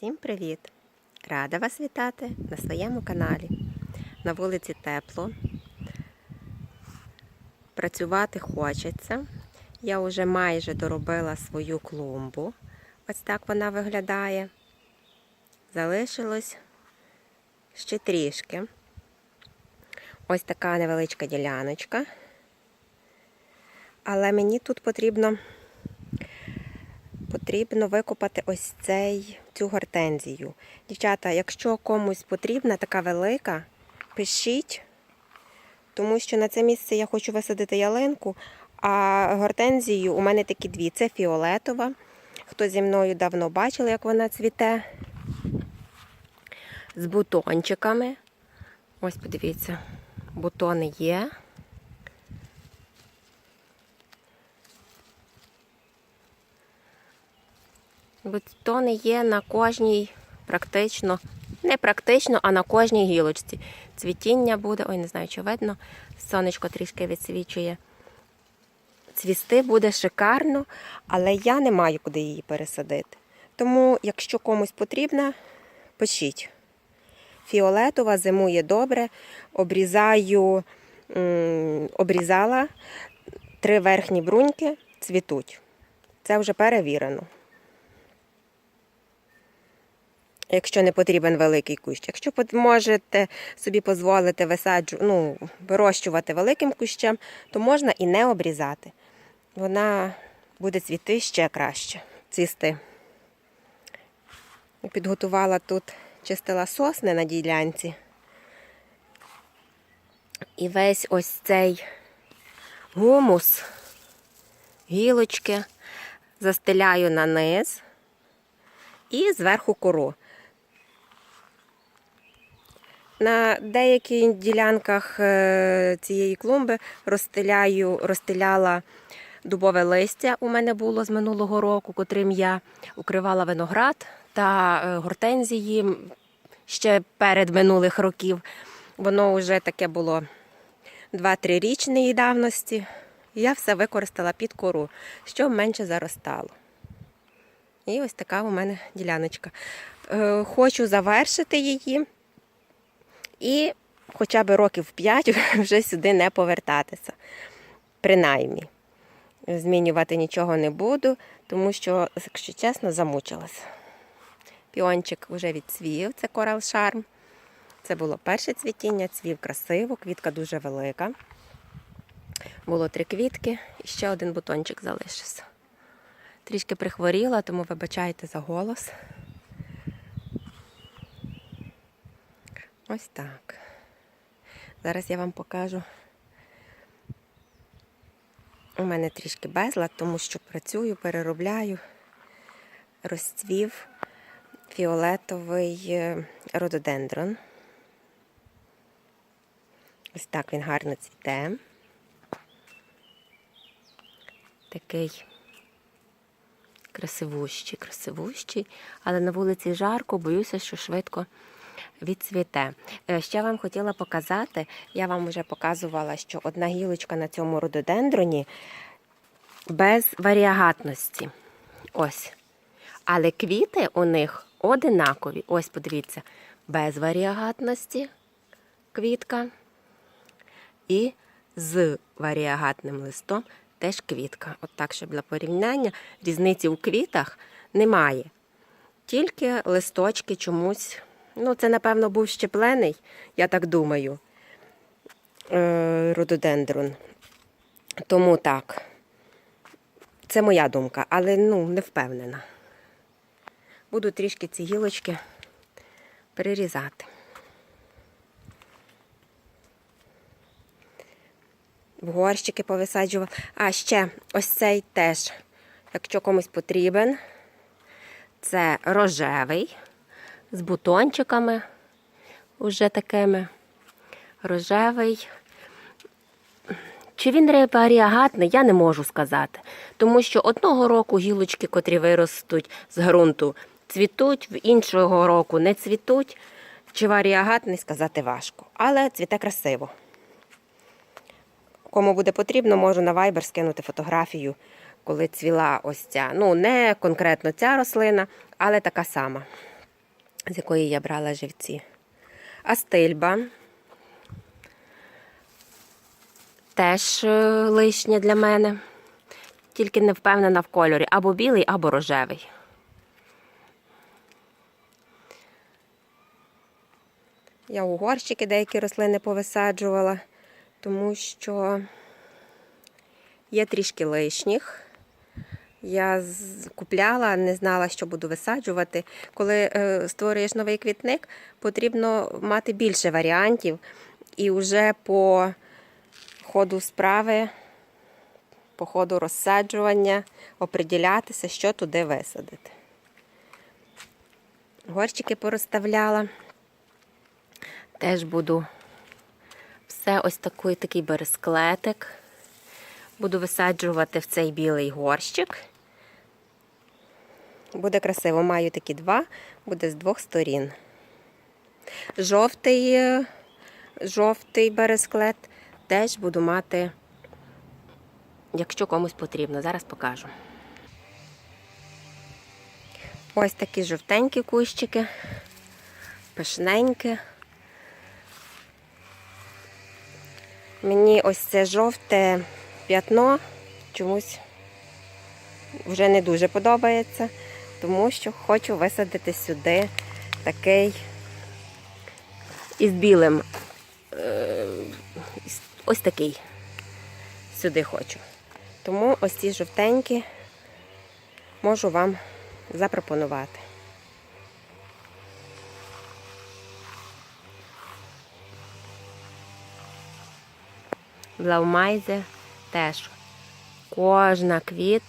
Всім привіт! Рада вас вітати на своєму каналі. На вулиці тепло. Працювати хочеться. Я вже майже доробила свою клумбу. Ось так вона виглядає. Залишилось ще трішки. Ось така невеличка діляночка. Але мені тут потрібно потрібно викопати ось цей, цю гортензію. Дівчата, якщо комусь потрібна така велика, пишіть, тому що на це місце я хочу висадити ялинку, а гортензію у мене такі дві. Це фіолетова. Хто зі мною давно бачив, як вона цвіте. З бутончиками. Ось подивіться, бутони є. Бутони є на кожній, практично, не практично, а на кожній гілочці. Цвітіння буде, ой, не знаю, чи видно, сонечко трішки відсвічує. Цвісти буде шикарно, але я не маю куди її пересадити. Тому, якщо комусь потрібна, пишіть. Фіолетова зимує добре, обрізаю, обрізала три верхні бруньки, цвітуть. Це вже перевірено. Якщо не потрібен великий кущ. Якщо можете собі дозволити висаджу, ну, вирощувати великим кущем, то можна і не обрізати. Вона буде цвіти ще краще, цвісти. Підготувала тут, чистила сосни на ділянці. І весь ось цей гумус, гілочки застеляю на низ і зверху кору. На деяких ділянках е, цієї клумби розстеляю, розстеляла дубове листя. У мене було з минулого року, котрим я укривала виноград та е, гортензії ще перед минулих років. Воно вже таке було 2-3 річної давності. Я все використала під кору, щоб менше заростало. І ось така у мене діляночка. Е, Хочу завершити її і хоча б років 5 вже сюди не повертатися. Принаймні. Змінювати нічого не буду, тому що, якщо чесно, замучилась. Піончик вже відцвів, це Coral Charm. Це було перше цвітіння, цвів красиво, квітка дуже велика. Було три квітки і ще один бутончик залишився. Трішки прихворіла, тому вибачайте за голос. Ось так. Зараз я вам покажу. У мене трішки безлад, тому що працюю, переробляю. Розцвів фіолетовий е, рододендрон. Ось так він гарно цвіте. Такий красивущий, красивущий, але на вулиці жарко, боюся, що швидко відцвіте. Е, Ще вам хотіла показати, я вам вже показувала, що одна гілочка на цьому рододендроні без варіагатності. Ось. Але квіти у них одинакові. Ось, подивіться, без варіагатності квітка. І з варіагатним листом теж квітка. От так, щоб для порівняння різниці у квітах немає. Тільки листочки чомусь. Ну, це, напевно, був щеплений, я так думаю, е, рододендрон. Тому так. Це моя думка, але ну, не впевнена. Буду трішки ці гілочки перерізати. В горщики повисаджувала. А ще ось цей теж, якщо комусь потрібен, це рожевий з бутончиками, уже такими рожевий. Чи він варіагатний, я не можу сказати. Тому що одного року гілочки, котрі виростуть з ґрунту, цвітуть, в іншого року не цвітуть. Чи варіагатний, сказати важко. Але цвіте красиво. Кому буде потрібно, можу на Viber скинути фотографію, коли цвіла ось ця. Ну, не конкретно ця рослина, але така сама. З якої я брала живці. Астильба. Теж е, лишнє для мене. Тільки не впевнена в кольорі. Або білий, або рожевий. Я у горщики деякі рослини повисаджувала, тому що є трішки лишніх. Я купляла, не знала, що буду висаджувати. Коли е, створюєш новий квітник, потрібно мати більше варіантів і вже по ходу справи, по ходу розсаджування оприділятися, що туди висадити. Горщики порозставляла. Теж буду все ось такий, такий бересклетик. Буду висаджувати в цей білий горщик. Буде красиво. Маю такі два, буде з двох сторін. Жовтий, е, жовтий бересклет теж буду мати, якщо комусь потрібно. Зараз покажу. Ось такі жовтенькі кущики, пишненькі. Мені ось це жовте п'ятно чомусь вже не дуже подобається, тому що хочу висадити сюди такий із білим. е, Ось такий сюди хочу. Тому ось ці жовтенькі можу вам запропонувати. Блаумайзе теж. Кожна квіт,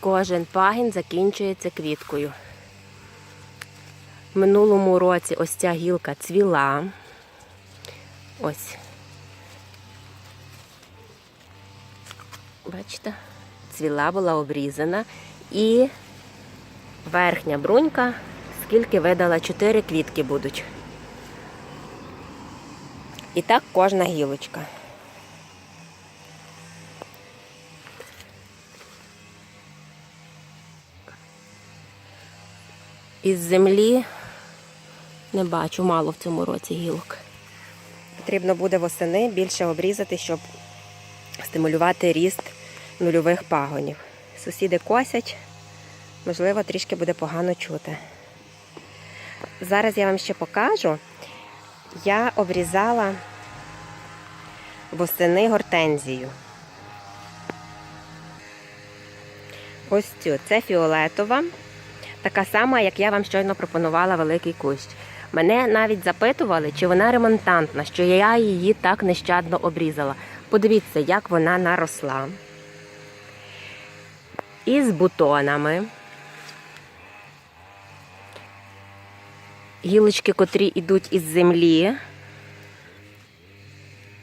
кожен пагін закінчується квіткою. Минулому році ось ця гілка цвіла. Ось. Бачите? Цвіла була обрізана. І верхня брунька, скільки видала, 4 квітки будуть. І так кожна гілочка. Із землі не бачу мало в цьому році гілок. Потрібно буде восени більше обрізати, щоб стимулювати ріст нульових пагонів. Сусіди косять, можливо, трішки буде погано чути. Зараз я вам ще покажу. Я обрізала восени гортензію. Ось цю. Це фіолетова, така сама, як я вам щойно пропонувала великий кущ. Мене навіть запитували, чи вона ремонтантна, що я її так нещадно обрізала. Подивіться, як вона наросла. Із бутонами. Гілочки, котрі йдуть із землі,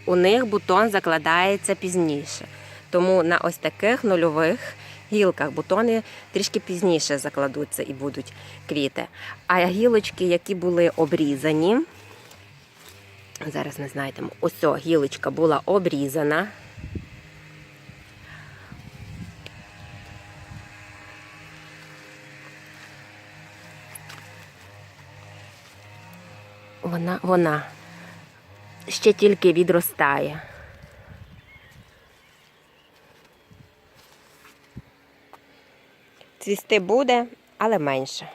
у них бутон закладається пізніше. Тому на ось таких нульових гілках бутони трішки пізніше закладуться і будуть квіти. А гілочки, які були обрізані, зараз не знайдемо, ось гілочка була обрізана. Вона, вона ще тільки відростає. Цвісти буде, але менше.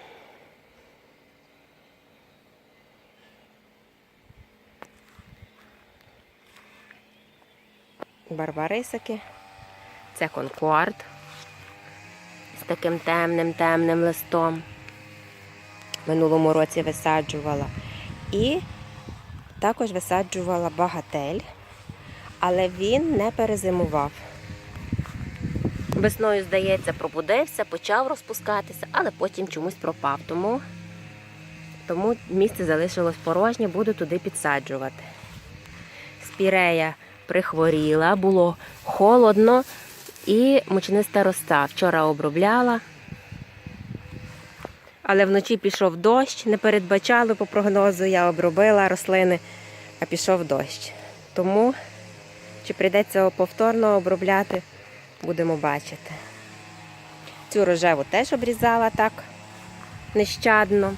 Барбарисики. Це конкорд з таким темним темним листом. Минулому році висаджувала. І також висаджувала багатель, але він не перезимував. Весною, здається, пробудився, почав розпускатися, але потім чомусь пропав. Тому, тому місце залишилось порожнє, буду туди підсаджувати. Спірея прихворіла, було холодно і мучниста роста. Вчора обробляла, але вночі пішов дощ, не передбачали по прогнозу, я обробила рослини, а пішов дощ. Тому чи прийдеться повторно обробляти, будемо бачити. Цю рожеву теж обрізала так нещадно.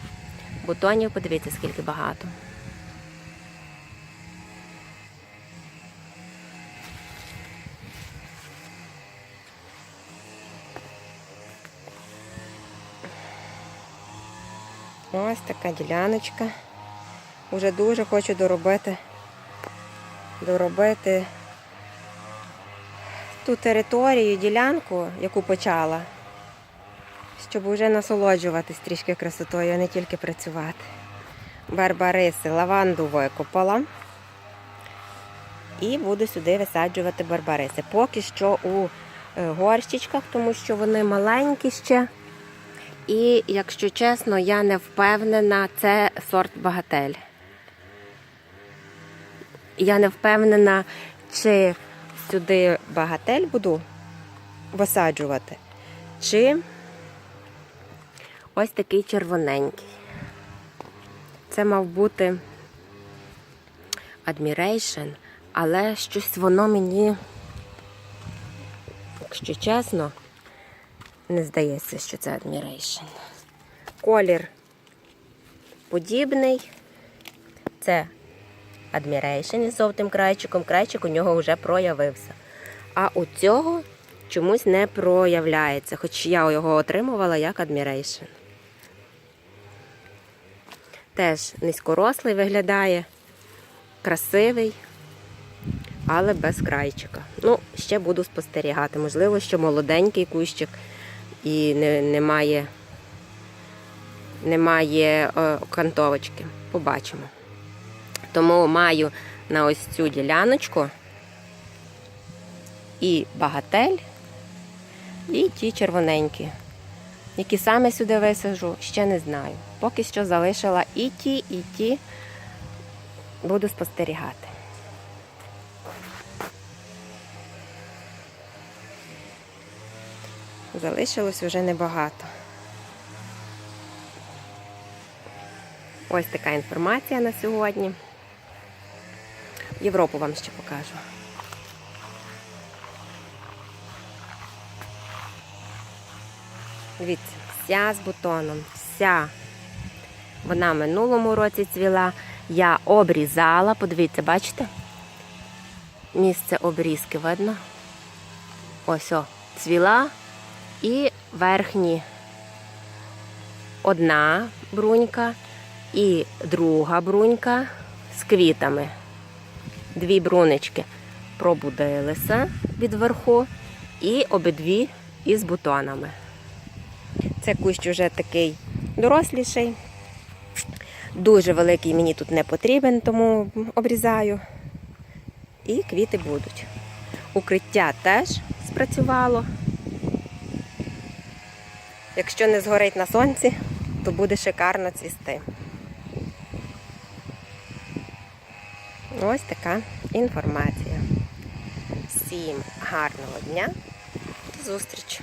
Бутонів, подивіться, скільки багато. Ось така діляночка. Уже дуже хочу доробити, доробити ту територію, ділянку, яку почала, щоб вже насолоджуватись трішки красотою, а не тільки працювати. Барбариси, лаванду викопала. І буду сюди висаджувати барбариси. Поки що у е, горщичках, тому що вони маленькі ще. І, якщо чесно, я не впевнена, це сорт багатель. Я не впевнена, чи сюди багатель буду висаджувати, чи ось такий червоненький. Це мав бути Admiration, але щось воно мені, якщо чесно, не здається, що це Admiration. Колір подібний. Це Admiration із жовтим крайчиком. Крайчик у нього вже проявився. А у цього чомусь не проявляється, хоч я його отримувала як Admiration. Теж низькорослий виглядає, красивий, але без крайчика. Ну, ще буду спостерігати. Можливо, що молоденький кущик і не, немає, немає е, кантовочки. Побачимо. Тому маю на ось цю діляночку і багатель, і ті червоненькі. Які саме сюди висажу, ще не знаю. Поки що залишила і ті, і ті буду спостерігати. Залишилось вже небагато. Ось така інформація на сьогодні. Європу вам ще покажу. Дивіться, вся з бутоном, вся. Вона в минулому році цвіла. Я обрізала, подивіться, бачите? Місце обрізки видно. Ось о, цвіла і верхні одна брунька і друга брунька з квітами. Дві брунечки пробудилися від верху і обидві із бутонами. Це кущ вже такий доросліший. Дуже великий мені тут не потрібен, тому обрізаю. І квіти будуть. Укриття теж спрацювало. Якщо не згорить на сонці, то буде шикарно цвісти. Ось така інформація. Всім гарного дня. До зустрічі!